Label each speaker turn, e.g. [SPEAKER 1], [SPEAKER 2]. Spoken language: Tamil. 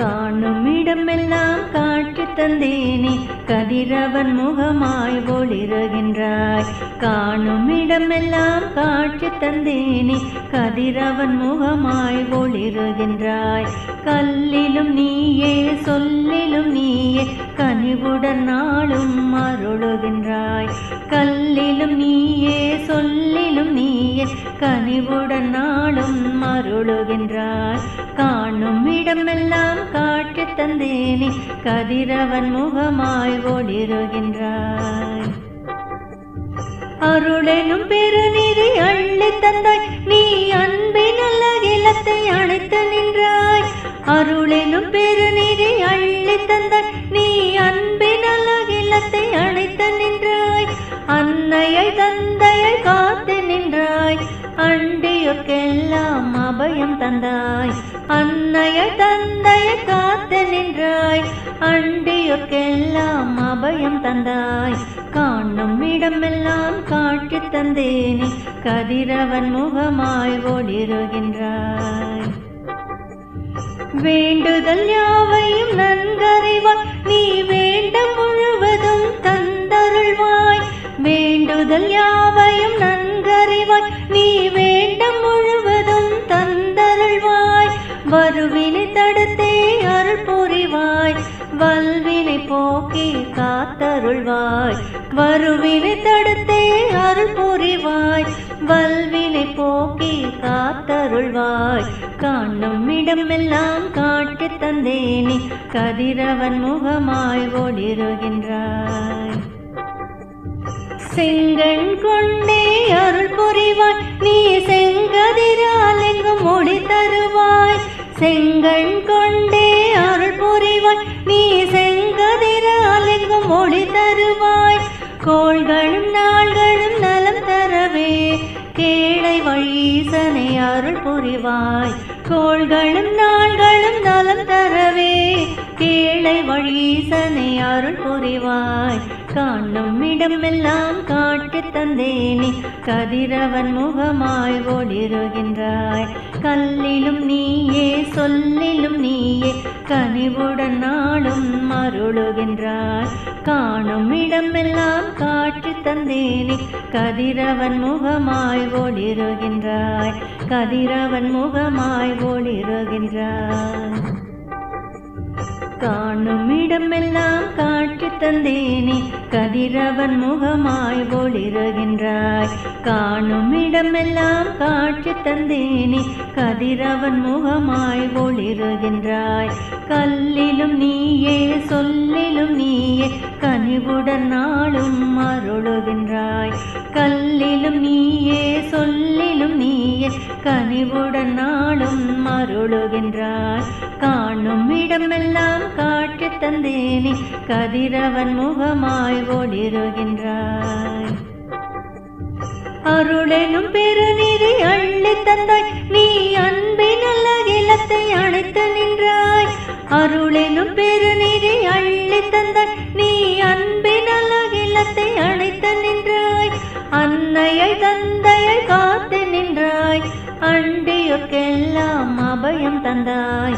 [SPEAKER 1] காணும் இடமெல்லாம் காட்சி தந்தேனே. கதிரவன் முகமாய் ஒளிருகின்றாய். காணும் இடமெல்லாம் காட்சி தந்தேனே. கதிரவன் முகமாய் ஒளிருகின்றாய். கல்லிலும் நீயே சொல்லிலும் நீ கனிவுடன் நாளும் அருளுகின்றாய். கல்லிலும் நீயே சொல்லிலும் நீயே கனிவுடன் நாளும் அருளுகின்றாய். காணும் இடமெல்லாம் காட்டு தந்தேனே கதிரவன் முகமாய் ஒளிருகின்றாய். அருளெனும் பெருநிதி அள்ளி தந்தாய். நீ அன்பின் நல்ல அணைத்து நின்றாய். அருளெனும் பெருநிதி அள்ளி தந்தாய். இலத்தை அணைத்து நின்றாய். அன்னையை தந்தையை காத்து நின்றாய். அண்டியோர்க்கெல்லாம் அபயம் தந்தாய். அன்னையை தந்தையை காத்து நின்றாய். அண்டியோர்க்கெல்லாம் அபயம் தந்தாய். காணும் இடமெல்லாம் காட்சி தந்தேனே. கதிரவன் முகமாய் ஓடிருகின்றாய் வேண்டுதல் யார் நீ வேண்டம் முழுவதும் தந்தருள்வாய். வருவினை தடுத்தே அருள் புரிவாய். வல்வினை போக்கி காத்தருள்வாய். வருவினை தடுத்தே அருள் புரிவாய். வல்வினை போக்கி காத்தருள்வாய். காணும் இடமெல்லாம் காட்டு தந்தேனி. கதிரவன் முகமாய் ஓடிருகின்றாய் செங்கண் கொண்டே அருள் புரிவாய். நீ செங்கதிரால் எங்கும் ஒளி தருவாய். செங்கண் கொண்டே அருள் புரிவாய். நீ செங்கதிரால் எங்கும் ஒளி தருவாய். கோள்களும் நாள்களும் நலம் தரவே. கேளை வழீசனை அருள் புரிவாய். கோள்களும் நாள்களும் நலம் தரவே. கேளை வழீசனை அருள் புரிவாய். காணும் இடமெல்லாம் காட்டு தந்தேனே கதிரவன் முகமாய் ஒளிருகின்றாய். கல்லிலும் நீயே சொல்லிலும் நீயே கனிவுடன் நாளும் மருளுகின்றாய் காணும் இடமெல்லாம் காட்டு தந்தேனே கதிரவன் முகமாய் ஒளிருகின்றாய். கதிரவன் முகமாய் ஒளிருகின்றாய் காணும் இடமெல்லாம் காட்சி தந்தேனே. கதிரவன் முகமாய் ஒளிருகின்றாய். காணும் இடமெல்லாம் காட்சி தந்தேனே. கதிரவன் முகமாய் ஒளிருகின்றாய். கல்லிலும் நீயே சொல்லிலும் நீ நீயே கனிவுடன் நாளும் அருளுகின்றாய். கல்லிலும் நீயே சொல்லிலும் நீயே கனிவுடன் நாளும் அருளுகின்றாய். காணும் இடமெல்லாம் காட்டி தந்தேனே கதிரவன் முகமாய் ஒளிருகின்றாய். அருளெனும் பெருநிதி அள்ளி தந்தாய் நீ அன்பின் அழகிலத்தை அணைத்து நின்றாய். அருளெனும் பெருநிதி அள்ளி தந்தாய் அன்னையை தந்தையை காத்து நின்றாய். அண்டியோர்க்கெல்லாம் அபயம் தந்தாய்.